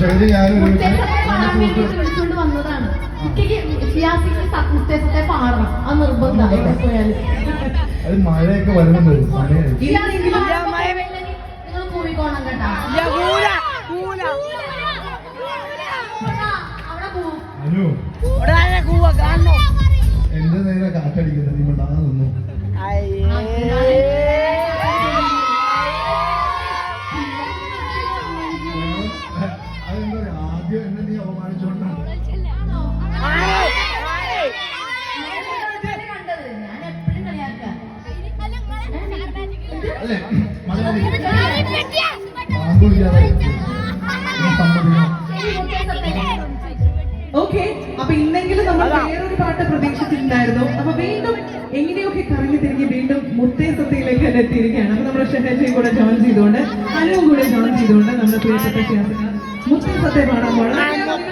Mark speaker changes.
Speaker 1: ഷഹജ ഞാനും ഒരു
Speaker 2: മുത്തേസത്തെ പാടാൻ വിളിച്ചുകൊണ്ട് വന്നതാണ്. പാടണം. അത് നിർബന്ധം. എവിടെ പോയാലും
Speaker 1: അത് മഴയൊക്കെ
Speaker 2: പറ്റില്ലെങ്കിൽ നിങ്ങൾ കൂവിക്കോണം കേട്ടാ.
Speaker 1: എന്റെ നേരെ കാറ്റടിക്കുന്നത് നീ മിണ്ടാതെ നിന്നു. അല്ലേ?
Speaker 3: ഓക്കെ അപ്പൊ ഇന്നെങ്കിലും നമ്മൾ വേറൊരു പാട്ട് പ്രതീക്ഷിച്ചിട്ടുണ്ടായിരുന്നു. അപ്പൊ വീണ്ടും എങ്ങനെയൊക്കെ കറങ്ങി തിരികെ വീണ്ടും മുത്തേസത്തയിലേക്ക് തന്നെ എത്തിയിരിക്കുകയാണ്. അപ്പൊ നമ്മുടെ ഷെഹജയും കൂടെ ജോയിൻ ചെയ്തുകൊണ്ട് അനുവും കൂടെ ജോയിൻ ചെയ്തുകൊണ്ട് നമ്മുടെ പ്രിയപ്പെട്ട മുത്തേസത്തെ പാടാൻ പോകണം